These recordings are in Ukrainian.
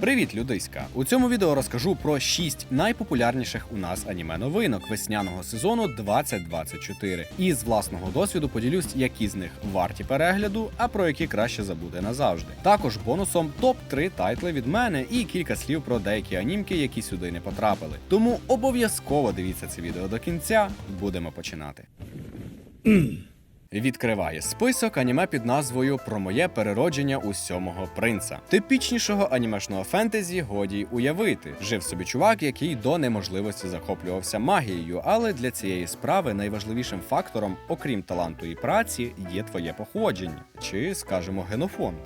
Привіт, людиська! У цьому відео розкажу про 6 найпопулярніших у нас аніме новинок весняного сезону 2024. І з власного досвіду поділюсь, які з них варті перегляду, а про які краще забути назавжди. Також бонусом топ 3 тайтли від мене і кілька слів про деякі анімки, які сюди не потрапили. Тому обов'язково дивіться це відео до кінця. Будемо починати. Відкриває список аніме під назвою Про моє переродження у сьомого принца. Типічнішого анімешного фентезі годі й уявити. Жив собі чувак, який до неможливості захоплювався магією, але для цієї справи найважливішим фактором, окрім таланту і праці, є твоє походження, чи, скажімо, генофонд.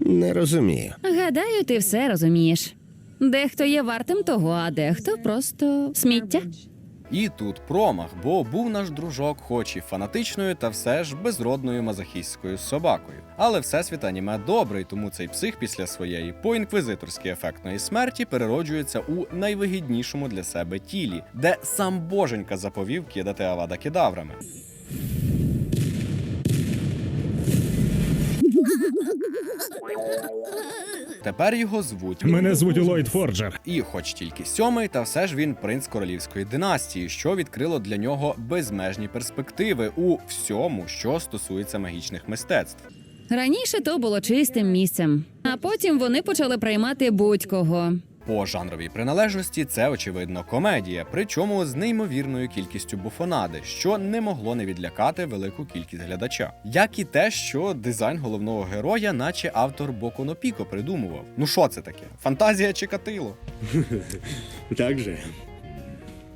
Не розумію. Гадаю, ти все розумієш. Дехто є вартим того, а дехто просто сміття. І тут промах, бо був наш дружок, хоч і фанатичною, та все ж безродною мазохістською собакою. Але всесвіт аніме добрий, тому цей псих після своєї поінквізиторськи ефектної смерті перероджується у найвигіднішому для себе тілі, де сам боженька заповів кидати авада кедаврами. Тепер його звуть Мене звуть Ллойд Форджер. і, хоч тільки сьомий, та все ж він принц королівської династії, що відкрило для нього безмежні перспективи у всьому, що стосується магічних мистецтв. Раніше то було чистим місцем, а потім вони почали приймати будь-кого. По жанровій приналежності це очевидно комедія, причому з неймовірною кількістю буфонади, що не могло не відлякати велику кількість глядача. Як і те, що дизайн головного героя, наче автор боконопіко, Піко придумував. Ну що це таке? Фантазія чи катило? Так же.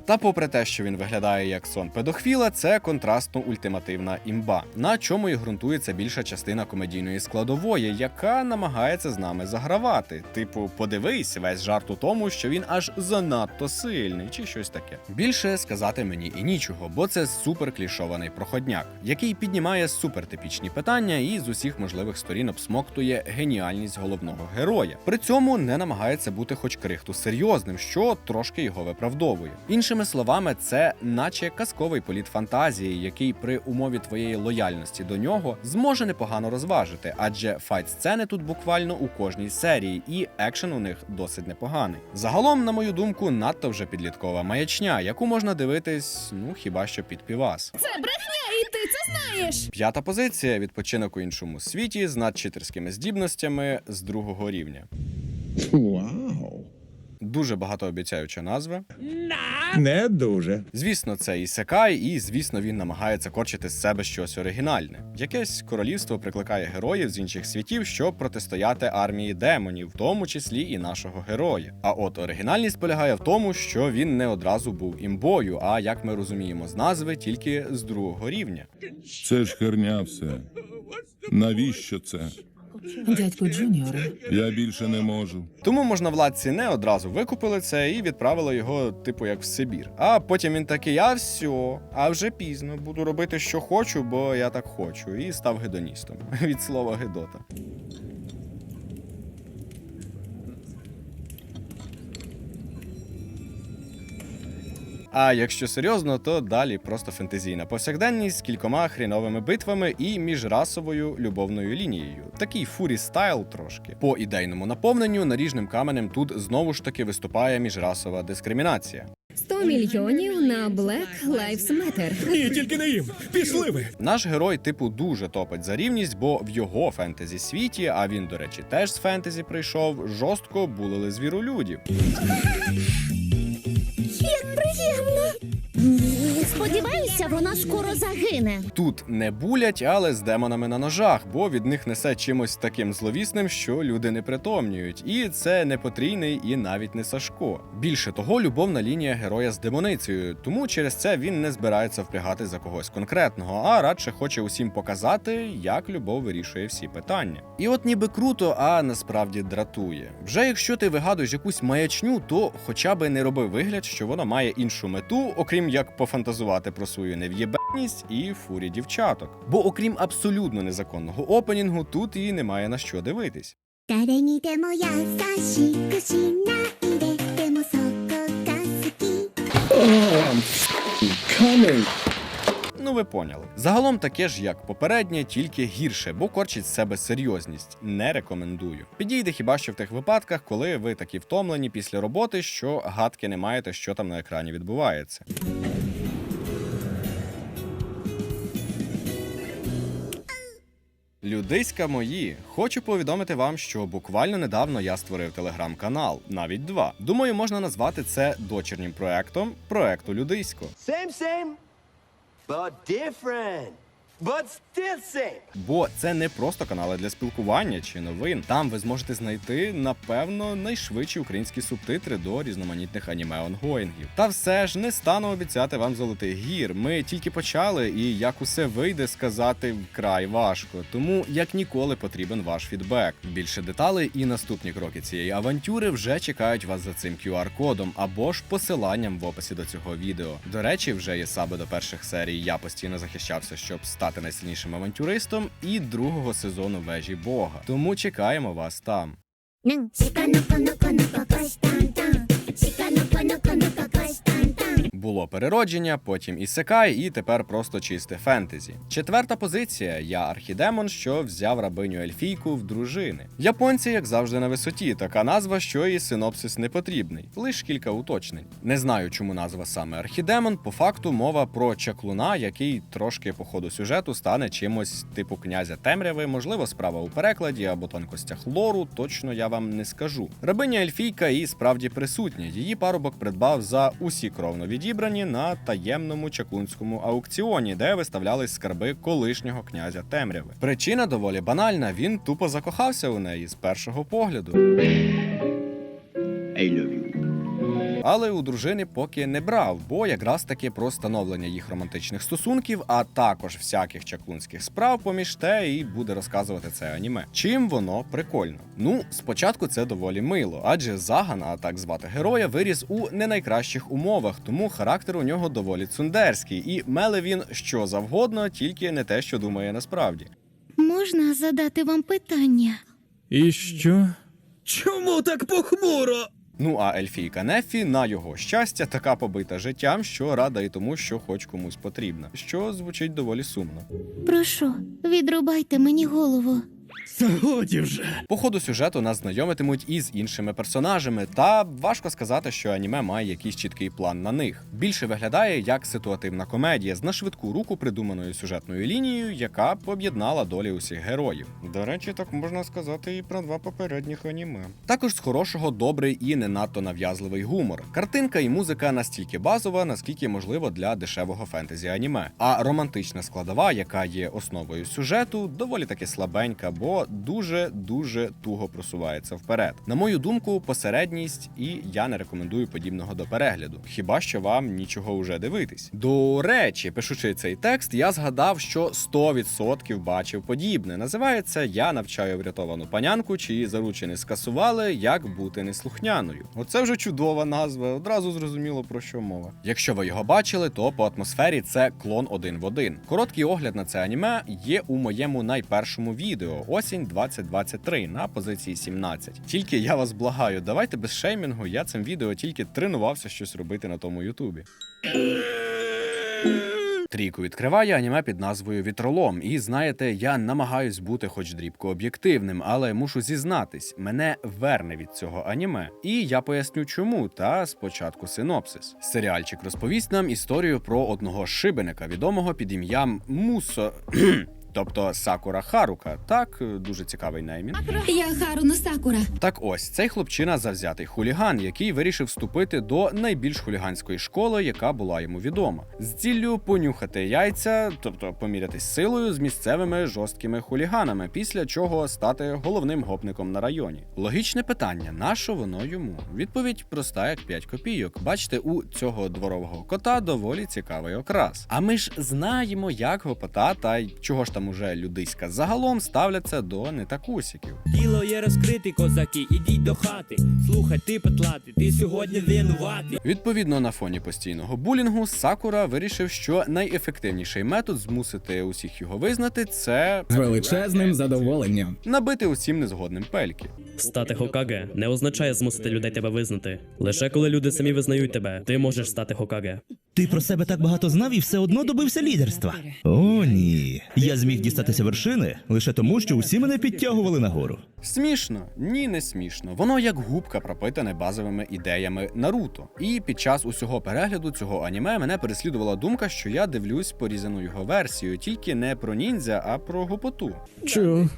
Та попри те, що він виглядає як сон педохвіла, це контрастно ультимативна імба, на чому і ґрунтується більша частина комедійної складової, яка намагається з нами загравати. Типу, подивись, весь жарт у тому, що він аж занадто сильний, чи щось таке. Більше сказати мені і нічого, бо це супер клішований проходняк, який піднімає супертипічні питання і з усіх можливих сторін обсмоктує геніальність головного героя. При цьому не намагається бути хоч крихту серйозним, що трошки його виправдовує. Іншими словами, це наче казковий політ фантазії, який при умові твоєї лояльності до нього зможе непогано розважити, адже файт-сцени тут буквально у кожній серії, і екшен у них досить непоганий. Загалом, на мою думку, надто вже підліткова маячня, яку можна дивитись, ну хіба що під півас. Це брехня, і ти це знаєш. П'ята позиція відпочинок у іншому світі з надчитерськими здібностями з другого рівня. Вау. Дуже багатообіцяюча назва. Не дуже. Звісно, це і секай, і звісно, він намагається корчити з себе щось оригінальне. Якесь королівство прикликає героїв з інших світів, щоб протистояти армії демонів, в тому числі і нашого героя. А от оригінальність полягає в тому, що він не одразу був імбою, а як ми розуміємо з назви, тільки з другого рівня. Це ж херня все. Навіщо це? Дядьку Джуніоре, Я більше не можу. Тому можновладці не одразу викупили це і відправили його, типу, як в Сибір. А потім він такий, а все, а вже пізно, буду робити, що хочу, бо я так хочу. І став гедоністом від слова гедота. А якщо серйозно, то далі просто фентезійна повсякденність з кількома хріновими битвами і міжрасовою любовною лінією. Такий фурі стайл трошки. По ідейному наповненню наріжним каменем тут знову ж таки виступає міжрасова дискримінація. 100 мільйонів на Black Lives Matter. Ні, тільки не їм. Пішли ви. Наш герой, типу, дуже топить за рівність, бо в його фентезі світі, а він, до речі, теж з фентезі прийшов, жорстко булили звіролюдів. Сподіваюся, вона скоро загине. Тут не булять, але з демонами на ножах, бо від них несе чимось таким зловісним, що люди не притомнюють. І це не потрійний і навіть не Сашко. Більше того, любовна лінія героя з демоницею, тому через це він не збирається впрягати за когось конкретного, а радше хоче усім показати, як любов вирішує всі питання. І от ніби круто, а насправді дратує. Вже якщо ти вигадуєш якусь маячню, то хоча би не роби вигляд, що вона має іншу мету, окрім як пофантазувати пожалкувати про свою нев'єбаність і фурі дівчаток. Бо, окрім абсолютно незаконного опенінгу, тут і немає на що дивитись. Ну, ви поняли. Загалом таке ж, як попереднє, тільки гірше, бо корчить з себе серйозність. Не рекомендую. Підійде хіба що в тих випадках, коли ви такі втомлені після роботи, що гадки не маєте, що там на екрані відбувається. Людиська мої, хочу повідомити вам, що буквально недавно я створив телеграм-канал, навіть два. Думаю, можна назвати це дочірнім проектом проекту Людисько. Same, same, but different. But still same. Бо це не просто канали для спілкування чи новин. Там ви зможете знайти, напевно, найшвидші українські субтитри до різноманітних аніме онгоїнгів. Та все ж не стану обіцяти вам золотих гір. Ми тільки почали, і як усе вийде, сказати вкрай важко. Тому як ніколи потрібен ваш фідбек. Більше деталей і наступні кроки цієї авантюри вже чекають вас за цим QR-кодом або ж посиланням в описі до цього відео. До речі, вже є саби до перших серій. Я постійно захищався, щоб стати найсильнішим авантюристом і другого сезону вежі Бога. Тому чекаємо вас там. Було переродження, потім ісекай, і тепер просто чисте фентезі. Четверта позиція. Я архідемон, що взяв рабиню ельфійку в дружини. Японці, як завжди, на висоті. Така назва, що і синопсис не потрібний. Лиш кілька уточнень. Не знаю, чому назва саме архідемон. По факту мова про чаклуна, який трошки по ходу сюжету стане чимось типу князя темряви. Можливо, справа у перекладі або тонкостях лору. Точно я вам не скажу. Рабиня ельфійка і справді присутня. Її парубок придбав за усі кровно відібрані на таємному чаклунському аукціоні, де виставлялись скарби колишнього князя темряви. Причина доволі банальна. Він тупо закохався у неї з першого погляду. Але у дружини поки не брав, бо якраз таки про становлення їх романтичних стосунків, а також всяких чаклунських справ поміж те і буде розказувати це аніме. Чим воно прикольно? Ну, спочатку це доволі мило, адже Заган, а так звати героя, виріс у не найкращих умовах, тому характер у нього доволі цундерський, і меле він що завгодно, тільки не те, що думає насправді. Можна задати вам питання? І що? Чому так похмуро? Ну а Ельфійка Нефі, на його щастя, така побита життям, що рада і тому, що хоч комусь потрібна, що звучить доволі сумно. Прошу, відрубайте мені голову. Годі вже. По ходу сюжету нас знайомитимуть із іншими персонажами, та важко сказати, що аніме має якийсь чіткий план на них. Більше виглядає як ситуативна комедія з на швидку руку придуманою сюжетною лінією, яка об'єднала долі усіх героїв. До речі, так можна сказати і про два попередніх аніме. Також з хорошого добрий і не надто нав'язливий гумор. Картинка і музика настільки базова, наскільки можливо для дешевого фентезі аніме. А романтична складова, яка є основою сюжету, доволі таки слабенька, бо дуже дуже туго просувається вперед. На мою думку, посередність, і я не рекомендую подібного до перегляду. Хіба що вам нічого уже дивитись? До речі, пишучи цей текст, я згадав, що 100% бачив подібне. Називається Я навчаю врятовану панянку, чиї заручини скасували, як бути неслухняною. Оце вже чудова назва. Одразу зрозуміло про що мова. Якщо ви його бачили, то по атмосфері це клон один в один. Короткий огляд на це аніме є у моєму найпершому відео осінь 2023 на позиції 17. Тільки я вас благаю, давайте без шеймінгу. Я цим відео тільки тренувався щось робити на тому Ютубі. Трійку відкриває аніме під назвою Вітролом. І знаєте, я намагаюсь бути хоч дрібко об'єктивним, але мушу зізнатись, мене верне від цього аніме. І я поясню чому. Та спочатку синопсис. Серіальчик розповість нам історію про одного шибеника, відомого під ім'ям Мусо. Тобто Сакура Харука, так дуже цікавий неймінг. Я Харуно Сакура. Так ось цей хлопчина завзятий хуліган, який вирішив вступити до найбільш хуліганської школи, яка була йому відома, з ціллю понюхати яйця, тобто помірятись силою з місцевими жорсткими хуліганами, після чого стати головним гопником на районі. Логічне питання: на що воно йому? Відповідь проста, як 5 копійок. Бачите, у цього дворового кота доволі цікавий окрас. А ми ж знаємо, як гопота та й чого ж там уже людиська загалом ставляться до нетакусіків. Діло є розкрити, козаки, ідіть до хати. Слухай, ти петлати, ти сьогодні винуватий. Відповідно, на фоні постійного булінгу Сакура вирішив, що найефективніший метод змусити усіх його визнати це З величезним задоволенням. набити усім незгодним пельки. Стати Хокаге не означає змусити людей тебе визнати. Лише коли люди самі визнають тебе, ти можеш стати Хокаге. Ти про себе так багато знав і все одно добився лідерства. О, ні. Я зміг дістатися вершини лише тому, що усі мене підтягували нагору. Смішно? Ні, не смішно. Воно як губка пропитане базовими ідеями Наруто. І під час усього перегляду цього аніме мене переслідувала думка, що я дивлюсь порізану його версію, тільки не про ніндзя, а про гопоту. Чого?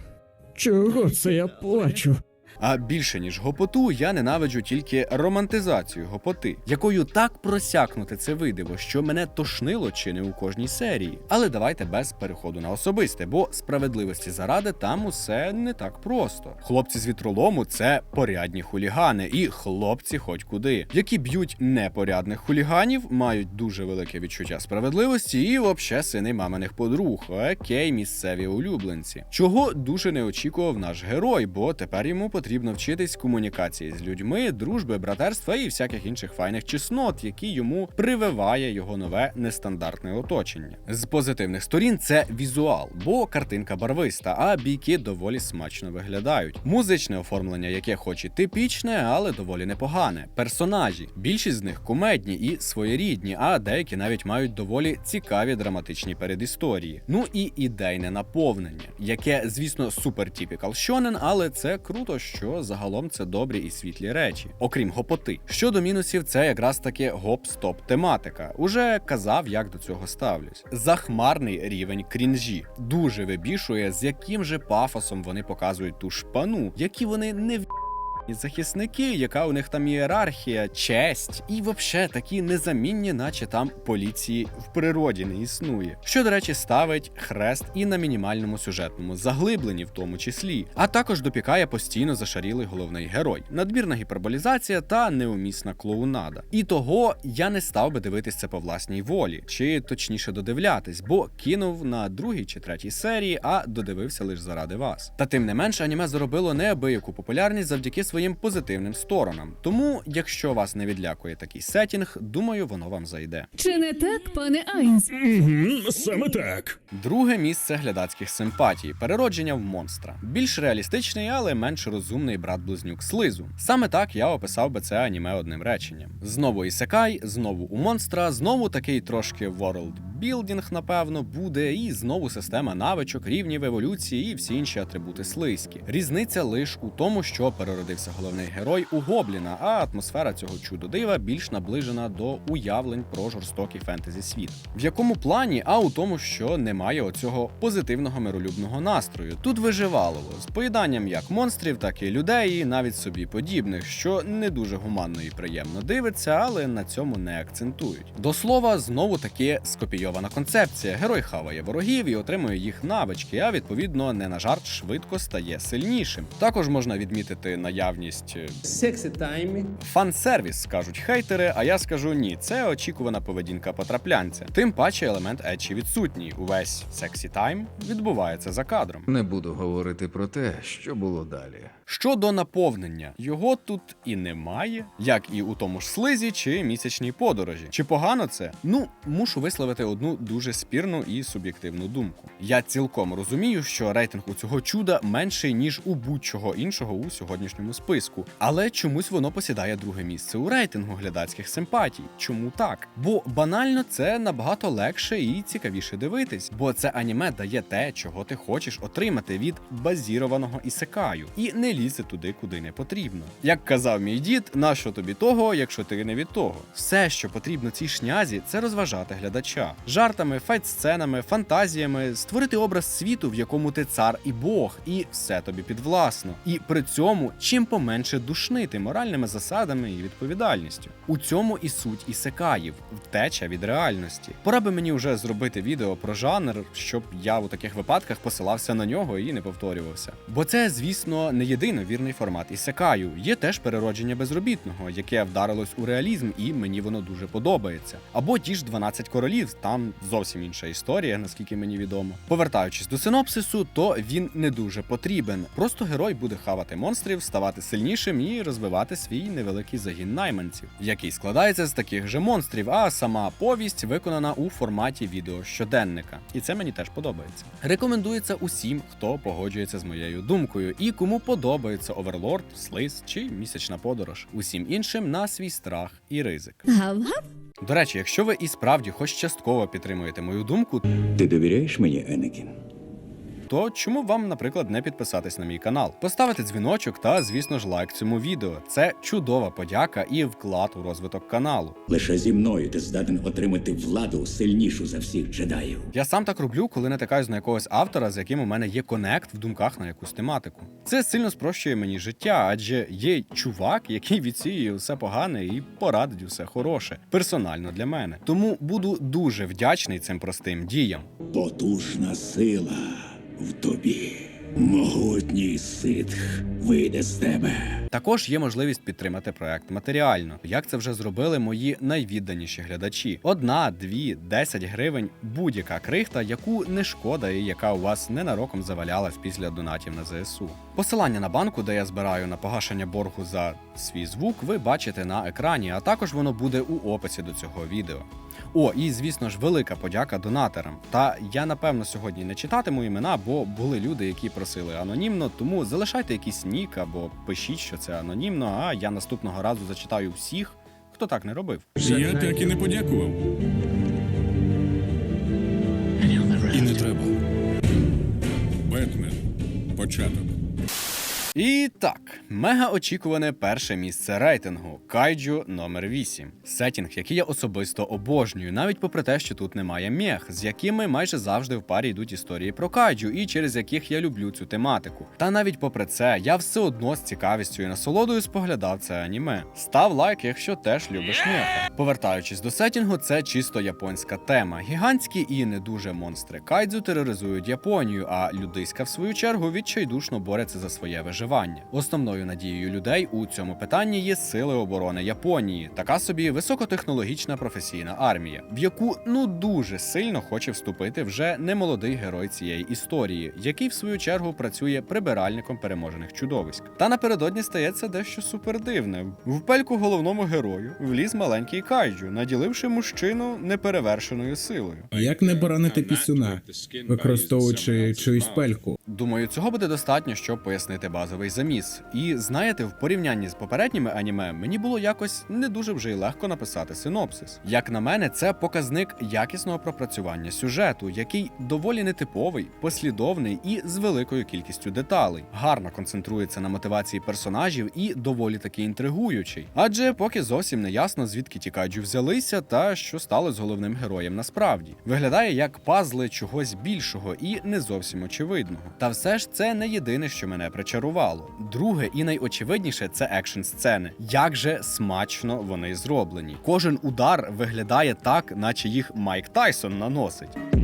Чого це я плачу? А більше ніж гопоту, я ненавиджу тільки романтизацію гопоти, якою так просякнути це видиво, що мене тошнило чи не у кожній серії. Але давайте без переходу на особисте, бо справедливості заради там усе не так просто. Хлопці з вітролому це порядні хулігани, і хлопці хоч куди, які б'ють непорядних хуліганів, мають дуже велике відчуття справедливості і вообще сини маминих подруг. Окей, місцеві улюбленці. Чого дуже не очікував наш герой, бо тепер йому потрібно вчитись комунікації з людьми, дружби, братерства і всяких інших файних чеснот, які йому прививає його нове нестандартне оточення. З позитивних сторін це візуал, бо картинка барвиста, а бійки доволі смачно виглядають. Музичне оформлення, яке хоч і типічне, але доволі непогане. Персонажі, більшість з них кумедні і своєрідні, а деякі навіть мають доволі цікаві драматичні передісторії. Ну і ідейне наповнення, яке, звісно, супер тіпікал щонен, але це круто, що загалом це добрі і світлі речі, окрім гопоти. Щодо мінусів, це якраз таки гоп-стоп тематика. Уже казав, як до цього ставлюсь. Захмарний рівень крінжі дуже вибішує, з яким же пафосом вони показують ту шпану, які вони не в. Захисники, яка у них там ієрархія, честь, і вообще такі незамінні, наче там поліції в природі не існує. Що, до речі, ставить хрест і на мінімальному сюжетному заглибленні, в тому числі, а також допікає постійно зашарілий головний герой, надмірна гіперболізація та неумісна клоунада. І того я не став би дивитись це по власній волі, чи точніше додивлятись, бо кинув на другій чи третій серії, а додивився лише заради вас. Та тим не менш, аніме заробило неабияку популярність завдяки своїм позитивним сторонам. Тому, якщо вас не відлякує такий сетінг, думаю, воно вам зайде. Чи не так, пане Айнс? Угу, саме так. Друге місце глядацьких симпатій переродження в монстра. Більш реалістичний, але менш розумний брат-близнюк слизу. Саме так я описав би це аніме одним реченням. Знову ісекай, знову у монстра, знову такий трошки world білдінг, напевно, буде, і знову система навичок, рівнів еволюції і всі інші атрибути слизькі. Різниця лише у тому, що переродився головний герой у гобліна, а атмосфера цього чудо-дива більш наближена до уявлень про жорстокий фентезі світ. В якому плані? А у тому, що немає оцього позитивного миролюбного настрою. Тут виживалово з поїданням як монстрів, так і людей, і навіть собі подібних, що не дуже гуманно і приємно дивиться, але на цьому не акцентують. До слова, знову таки скопійована концепція. Герой хаває ворогів і отримує їх навички, а відповідно не на жарт швидко стає сильнішим. Також можна відмітити наявність Сексі таймі. Фан-сервіс, скажуть хейтери, а я скажу ні, це очікувана поведінка потраплянця. Тим паче елемент ечі відсутній. Увесь сексі тайм відбувається за кадром. Не буду говорити про те, що було далі. Щодо наповнення, його тут і немає, як і у тому ж слизі чи місячній подорожі. Чи погано це? Ну, мушу висловити одну дуже спірну і суб'єктивну думку. Я цілком розумію, що рейтинг у цього чуда менший ніж у будь-чого іншого у сьогоднішньому списку, але чомусь воно посідає друге місце у рейтингу глядацьких симпатій. Чому так? Бо банально це набагато легше і цікавіше дивитись, бо це аніме дає те, чого ти хочеш отримати від базірованого ісекаю, і не лізе туди, куди не потрібно. Як казав мій дід, нащо тобі того, якщо ти не від того? Все, що потрібно цій шнязі, це розважати глядача жартами, файт-сценами, фантазіями, створити образ світу, в якому ти цар і Бог, і все тобі підвласно. І при цьому чим поменше душнити моральними засадами і відповідальністю. У цьому і суть ісекаїв втеча від реальності. Пора би мені вже зробити відео про жанр, щоб я у таких випадках посилався на нього і не повторювався. Бо це, звісно, не єдино вірний формат ісекаю. Є теж переродження безробітного, яке вдарилось у реалізм, і мені воно дуже подобається. Або ті ж 12 королів, там зовсім інша історія, наскільки мені відомо. Повертаючись до синопсису, то він не дуже потрібен. Просто герой буде хавати монстрів, ставати сильнішим і розвивати свій невеликий загін найманців, який складається з таких же монстрів, а сама повість виконана у форматі відео щоденника. І це мені теж подобається. Рекомендується усім, хто погоджується з моєю думкою, і кому подобається оверлорд, слиз чи місячна подорож. Усім іншим на свій страх і ризик. Гав-гав. До речі, якщо ви і справді хоч частково підтримуєте мою думку, Ти довіряєш мені, Енекін? То чому вам, наприклад, не підписатись на мій канал, поставити дзвіночок та, звісно ж, лайк цьому відео. Це чудова подяка і вклад у розвиток каналу. Лише зі мною ти здатен отримати владу сильнішу за всіх джедаїв. Я сам так роблю, коли натикаюсь на якогось автора, з яким у мене є конект в думках на якусь тематику. Це сильно спрощує мені життя, адже є чувак, який відсіює усе погане і порадить усе хороше, персонально для мене. Тому буду дуже вдячний цим простим діям. Потужна сила в тобі. Могутній ситх вийде з тебе. Також є можливість підтримати проект матеріально, як це вже зробили мої найвідданіші глядачі. Одна, дві, десять гривень, будь-яка крихта, яку не шкода і яка у вас ненароком завалялась після донатів на ЗСУ. Посилання на банку, де я збираю на погашення боргу за свій звук, ви бачите на екрані, а також воно буде у описі до цього відео. О, і звісно ж, велика подяка донаторам. Та я напевно сьогодні не читатиму імена, бо були люди, які просили анонімно. Тому залишайте якийсь нік або пишіть, що це анонімно. А я наступного разу зачитаю всіх, хто так не робив. Я так і не подякував. І не треба. Бетмен. Початок. І так, мега очікуване перше місце рейтингу Кайджу номер 8 Сетінг, який я особисто обожнюю, навіть попри те, що тут немає мех, з якими майже завжди в парі йдуть історії про кайджу, і через яких я люблю цю тематику. Та навіть попри це, я все одно з цікавістю і насолодою споглядав це аніме. Став лайк, якщо теж любиш меха. Повертаючись до сетінгу, це чисто японська тема. Гігантські і не дуже монстри кайдзу тероризують Японію, а людиська, в свою чергу, відчайдушно бореться за своє виживання. Основною надією людей у цьому питанні є сили оборони Японії, така собі високотехнологічна професійна армія, в яку ну дуже сильно хоче вступити вже немолодий герой цієї історії, який в свою чергу працює прибиральником переможених чудовиськ. Та напередодні стається дещо супердивне. В пельку головному герою вліз маленький кайджу, наділивши мужчину неперевершеною силою. А як не поранити пісюна, використовуючи чиюсь пельку? Думаю, цього буде достатньо, щоб пояснити базовий заміс. І знаєте, в порівнянні з попередніми аніме мені було якось не дуже вже й легко написати синопсис. Як на мене, це показник якісного пропрацювання сюжету, який доволі нетиповий, послідовний і з великою кількістю деталей. Гарно концентрується на мотивації персонажів і доволі таки інтригуючий. Адже поки зовсім не ясно, звідки ті каджу взялися та що стало з головним героєм насправді. Виглядає як пазли чогось більшого і не зовсім очевидного. Та все ж це не єдине, що мене причарувало. Друге і найочевидніше це екшн сцени. Як же смачно вони зроблені. Кожен удар виглядає так, наче їх Майк Тайсон наносить.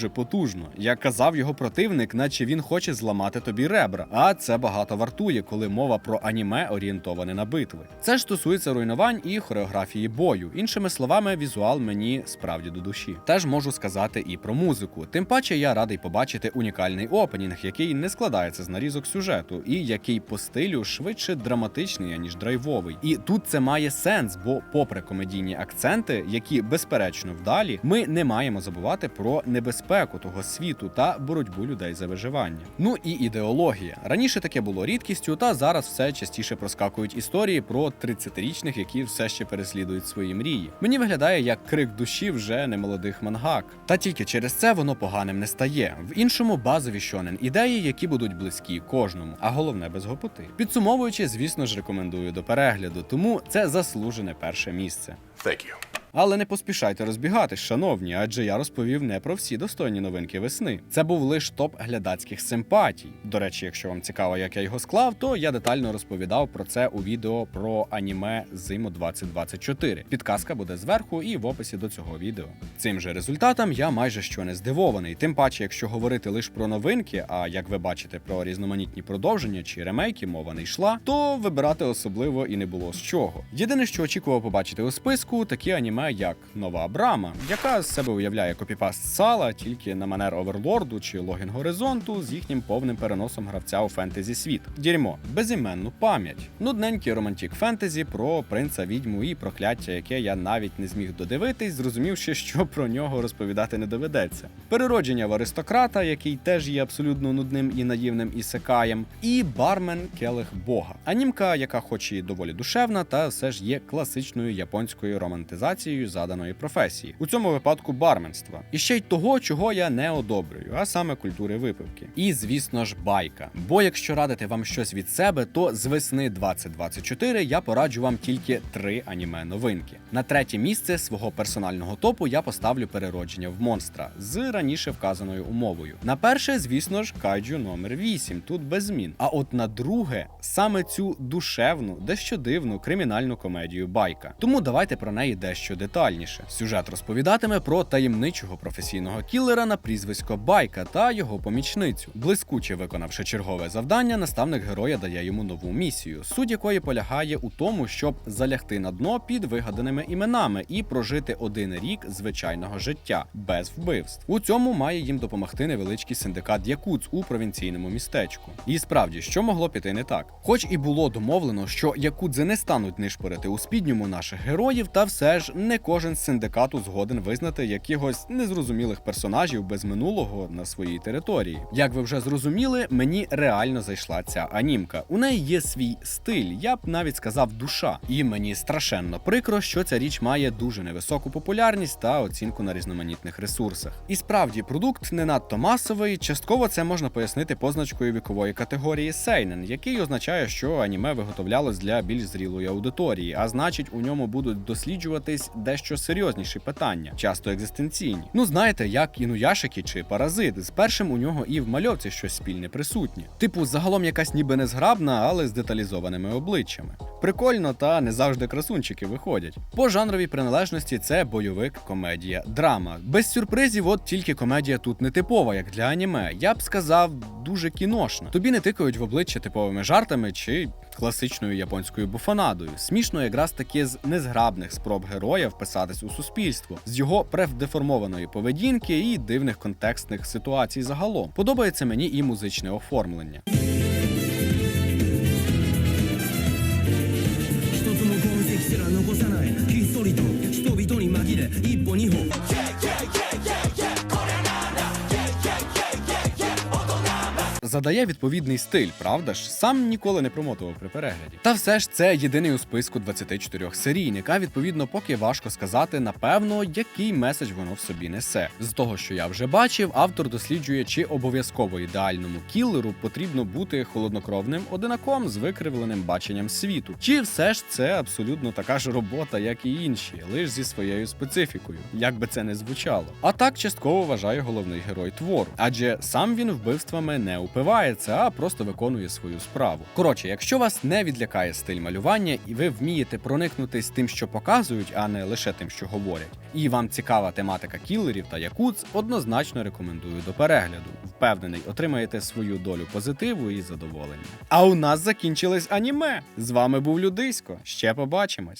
Дуже потужно. Як казав його противник, наче він хоче зламати тобі ребра. А це багато вартує, коли мова про аніме орієнтоване на битви. Це ж стосується руйнувань і хореографії бою. Іншими словами, візуал мені справді до душі. Теж можу сказати і про музику. Тим паче я радий побачити унікальний опенінг, який не складається з нарізок сюжету, і який по стилю швидше драматичний, аніж драйвовий. І тут це має сенс, бо, попри комедійні акценти, які безперечно вдалі, ми не маємо забувати про небезпеку того світу та боротьбу людей за виживання. Ну і ідеологія. Раніше таке було рідкістю, та зараз все частіше проскакують історії про 30-річних, які все ще переслідують свої мрії. Мені виглядає як крик душі вже немолодих мангак. Та тільки через це воно поганим не стає. В іншому базові щонен ідеї, які будуть близькі кожному, а головне без гопоти. Підсумовуючи, звісно ж, рекомендую до перегляду, тому це заслужене перше місце. Але не поспішайте розбігатись, шановні, адже я розповів не про всі достойні новинки весни. Це був лише топ глядацьких симпатій. До речі, якщо вам цікаво, як я його склав, то я детально розповідав про це у відео про аніме зиму 2024. Підказка буде зверху і в описі до цього відео. Цим же результатом я майже що не здивований. Тим паче, якщо говорити лише про новинки, а як ви бачите, про різноманітні продовження чи ремейки мова не йшла, то вибирати особливо і не було з чого. Єдине, що очікував побачити у списку, такі аніме аніме як нова Брама, яка з себе уявляє копіпаст сала тільки на манер Оверлорду чи Логін Горизонту з їхнім повним переносом гравця у фентезі світ. Дерьмо, безіменну пам'ять, нудненький романтік фентезі про принца відьму і прокляття, яке я навіть не зміг додивитись, зрозумівши, що про нього розповідати не доведеться. Переродження в аристократа, який теж є абсолютно нудним і наївним ісекаєм, і бармен Келих Бога. Анімка, яка хоч і доволі душевна, та все ж є класичною японською романтизацією заданої професії. У цьому випадку барменства. І ще й того, чого я не одобрюю, а саме культури випивки. І звісно ж, байка. Бо якщо радити вам щось від себе, то з весни 2024 я пораджу вам тільки три аніме новинки. На третє місце свого персонального топу я поставлю переродження в монстра з раніше вказаною умовою. На перше, звісно ж, кайджу номер 8, тут без змін. А от на друге, саме цю душевну, дещо дивну кримінальну комедію байка. Тому давайте про неї дещо детальніше. Сюжет розповідатиме про таємничого професійного кілера на прізвисько Байка та його помічницю. Блискуче виконавши чергове завдання, наставник героя дає йому нову місію, суть якої полягає у тому, щоб залягти на дно під вигаданими іменами і прожити один рік звичайного життя без вбивств. У цьому має їм допомогти невеличкий синдикат Якуц у провінційному містечку. І справді, що могло піти не так? Хоч і було домовлено, що якудзи не стануть нишпорити у спідньому наших героїв, та все ж не кожен з синдикату згоден визнати якихось незрозумілих персонажів без минулого на своїй території. Як ви вже зрозуміли, мені реально зайшла ця анімка. У неї є свій стиль, я б навіть сказав, душа. І мені страшенно прикро, що ця річ має дуже невисоку популярність та оцінку на різноманітних ресурсах. І справді, продукт не надто масовий. Частково це можна пояснити позначкою вікової категорії Сейнен, який означає, що аніме виготовлялось для більш зрілої аудиторії, а значить, у ньому будуть досліджуватись дещо серйозніші питання, часто екзистенційні. Ну знаєте, як інуяшики чи паразит. З першим у нього і в мальовці щось спільне присутнє. Типу, загалом якась ніби незграбна, але з деталізованими обличчями. Прикольно, та не завжди красунчики виходять. По жанровій приналежності це бойовик, комедія, драма. Без сюрпризів, от тільки комедія тут не типова, як для аніме. Я б сказав, дуже кіношна. Тобі не тикають в обличчя типовими жартами чи класичною японською буфанадою. Смішно якраз таки з незграбних спроб героя вписатись у суспільство, з його превдеформованої поведінки і дивних контекстних ситуацій загалом. Подобається мені і музичне оформлення. Задає відповідний стиль, правда ж? Сам ніколи не промотував при перегляді. Та все ж це єдиний у списку 24 серійник, а відповідно, поки важко сказати, напевно, який меседж воно в собі несе. З того, що я вже бачив, автор досліджує, чи обов'язково ідеальному кілеру потрібно бути холоднокровним одинаком з викривленим баченням світу. Чи все ж це абсолютно така ж робота, як і інші, лише зі своєю специфікою, як би це не звучало. А так частково вважає головний герой твору, адже сам він вбивствами не упивається, а просто виконує свою справу. Коротше, якщо вас не відлякає стиль малювання, і ви вмієте проникнутись тим, що показують, а не лише тим, що говорять, і вам цікава тематика кілерів та якуц, однозначно рекомендую до перегляду. Впевнений, отримаєте свою долю позитиву і задоволення. А у нас закінчилось аніме. З вами був Людисько. Ще побачимось.